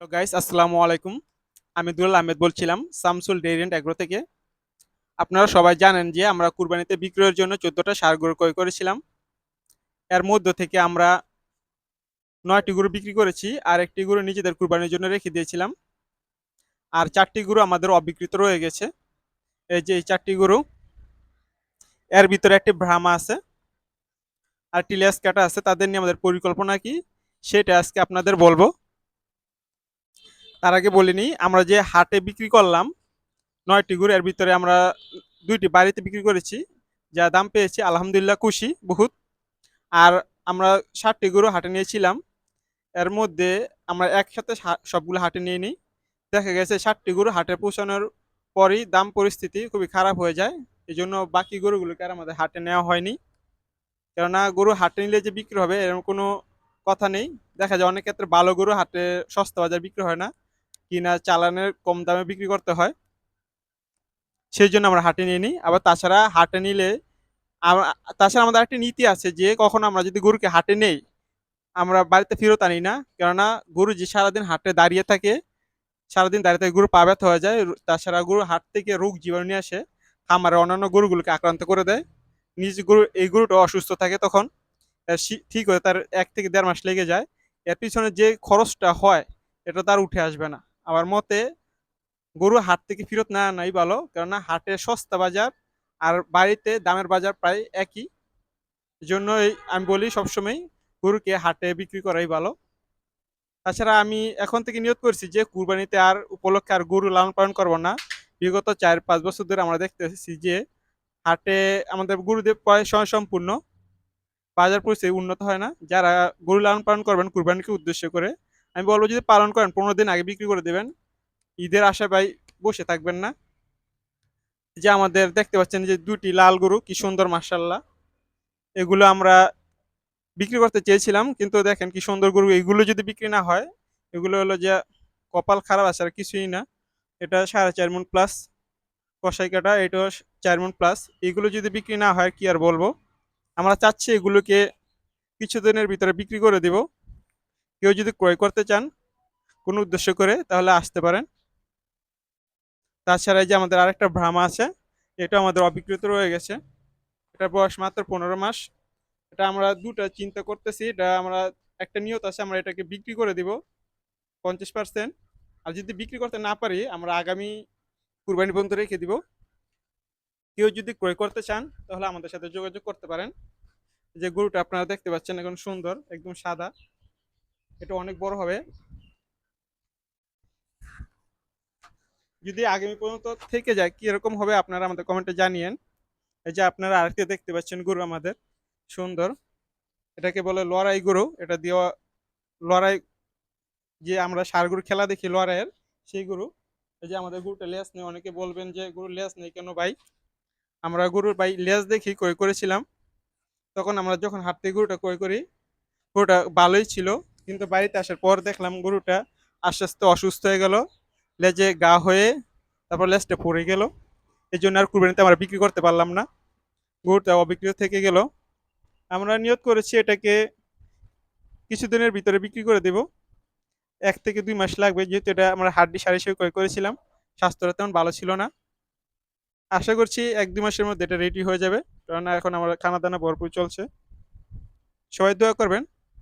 তো গাইস আসসালামু আলাইকুম। আমি দুলাল আহমেদ বলছিলাম, সামসুল ডেরিয়েন্ট অ্যাগ্রো থেকে। আপনারা সবাই জানেন যে আমরা কুরবানিতে বিক্রয়ের জন্য চোদ্দোটা সার গরু ক্রয় করেছিলাম। এর মধ্য থেকে আমরা নয়টি গরু বিক্রি করেছি আর একটি গরু নিজেদের কুরবানির জন্য রেখে দিয়েছিলাম। আর চারটি গরু আমাদের অবিকৃত রয়ে গেছে। এই যে এই চারটি গরু, এর ভিতরে একটি ভ্রামা আছে, আর টিলিয়াস কাটা আছে। তাদের নিয়ে আমাদের পরিকল্পনা কি? সেটা আজকে আপনাদের বলব। তার আগে বলিনি আমরা যে হাটে বিক্রি করলাম, নয়টি গরু, এর ভিতরে আমরা দুইটি বাড়িতে বিক্রি করেছি, যা দাম পেয়েছি আলহামদুলিল্লাহ খুশি, বহুত। আর আমরা ষাটটি গরু হাটে নিয়েছিলাম, এর মধ্যে আমরা একসাথে সবগুলো হাটে নিয়ে নিই। দেখা গেছে ষাটটি গরু হাটে পৌঁছানোর পরই দাম পরিস্থিতি খুবই খারাপ হয়ে যায় এই জন্য বাকি গরুগুলোকে আর আমাদের হাটে নেওয়া হয়নি। কেননা গরু হাটে নিলে যে বিক্রি হবে, এরকম কোনো কথা নেই। দেখা যায় অনেক ক্ষেত্রে ভালো গরু হাটে সস্তা বাজার বিক্রি হয় না। কিনা চালানের কম দামে বিক্রি করতে হয়। সেই জন্য আমরা হাটে নিয়ে নিই। আবার তাছাড়া হাটে নিলে তাছাড়া আমাদের একটা নীতি আছে যে কখন আমরা যদি গরুকে হাটে নেই, আমরা বাড়িতে ফেরত আনি না। কেননা গরু যে সারাদিন হাটে দাঁড়িয়ে থাকে, সারাদিন দাঁড়িয়ে থাকে গরু পা হয়ে যায়। তাছাড়া গরু হাট থেকে রোগ জীবাণু নিয়ে আসে। খামারে অন্যান্য গরুগুলোকে আক্রান্ত করে দেয়। নিজ গরু, এই গরুটা অসুস্থ থাকে তখন ঠিক হয়ে তার এক থেকে দেড় মাস লেগে যায়। এর পিছনে যে খরচটা হয়, এটা তার উঠে আসবে না। আমার মতে গরু হাট থেকে ফেরত না নাই ভালো, কেননা হাটে সস্তা বাজার আর বাড়িতে দামের বাজার প্রায় একই। জন্য আমি বলি সবসময় গরুকে হাটে বিক্রি করাই ভালো। তাছাড়া আমি এখন থেকে নিয়ত করছি যে কুরবানিতে আর উপলক্ষে আর গরু লালন পালন করব না। বিগত চার পাঁচ বছর ধরে আমরা দেখতেছি যে হাটে আমাদের গরুদের প্রায় স্বয়ংসম্পূর্ণ বাজার পরিস্থিতি উন্নত হয় না। যারা গরু লালন পালন করবেন কুরবানিকে উদ্দেশ্য করে আমি বলব যদি পালন করেন, পনেরো দিন আগে বিক্রি করে দেবেন। ঈদের আশায় ভাই বসে থাকবেন না। যে আমাদের দেখতে পাচ্ছেন যে দুটি লাল গরু, কি সুন্দর মার্শাল্লাহ এগুলো আমরা বিক্রি করতে চেয়েছিলাম, কিন্তু দেখেন কি সুন্দর গরু। এগুলো যদি বিক্রি না হয়, এগুলো হলো যে কপাল খারাপ আছে আর কিছুই না। এটা সাড়ে চার মন প্লাস কষাই কাটা, এটাও চার মন প্লাস এগুলো যদি বিক্রি না হয়, কি আর বলব? আমরা চাচ্ছি এগুলোকে কিছুদিনের ভিতরে বিক্রি করে দেব। কেউ যদি ক্রয় করতে চান কোনো উদ্দেশ্য করে, তাহলে আসতে পারেন। তাছাড়া যে আমাদের আরেকটা ভ্রামা আছে, এটা আমাদের অবিকৃত রয়ে গেছে। এটা বয়স মাত্র পনেরো মাস। এটা আমরা দুটা চিন্তা করতেছি, এটা আমরা, একটা নিয়ত আছে, আমরা এটাকে বিক্রি করে দিব পঞ্চাশ পার্সেন্ট। আর যদি বিক্রি করতে না পারি, আমরা আগামী কুরবানি পর্যন্ত রেখে দিব। কেউ যদি ক্রয় করতে চান, তাহলে আমাদের সাথে যোগাযোগ করতে পারেন। যে গরুটা আপনারা দেখতে পাচ্ছেন, এখন সুন্দর, একদম সাদা। এটা অনেক বড় হবে। যদি আগামী পর্যন্ত থেকে যায়, কি এরকম হবে আপনারা আমাদের কমেন্টে জানিয়েন। এই যে আপনারা আরেকটি দেখতে পাচ্ছেন গরু আমাদের, সুন্দর। এটাকে বলে লড়াই গরু। এটা দেওয়া লড়াই যে আমরা গরু খেলা দেখি লড়াইয়ের, সেই গরু। এই যে আমাদের গরুটা লেস নেই, অনেকে বলবেন যে গরু লেস নেই কেন ভাই? আমরা গরুর ভাই লেস দেখি ক্রয় করেছিলাম। তখন আমরা যখন হাঁটতে গরুটা ক্রয় করি, গরুটা ভালোই ছিল। কিন্তু বাড়িতে আসার পর দেখলাম গরুটা আস্তে আস্তে অসুস্থ হয়ে গেল, লেজে গা হয়ে তারপর লেজটা পড়ে গেল। এই জন্য আর কুরবানিতে আমরা বিক্রি করতে পারলাম না। গরুটা অবিক্রিত থেকে গেল। আমরা নিয়ত করেছি এটাকে কিছুদিনের ভিতরে বিক্রি করে দেব। এক থেকে দুই মাস লাগবে, যেহেতু এটা আমরা হাড্ডি সারি হিসেবে ক্রয় করেছিলাম, স্বাস্থ্যটা তেমন ভালো ছিল না। আশা করছি এক দুই মাসের মধ্যে এটা রেডি হয়ে যাবে। কারণ এখন আমার খানা দানা ভরপুর চলছে। সবাই দোয়া করবেন।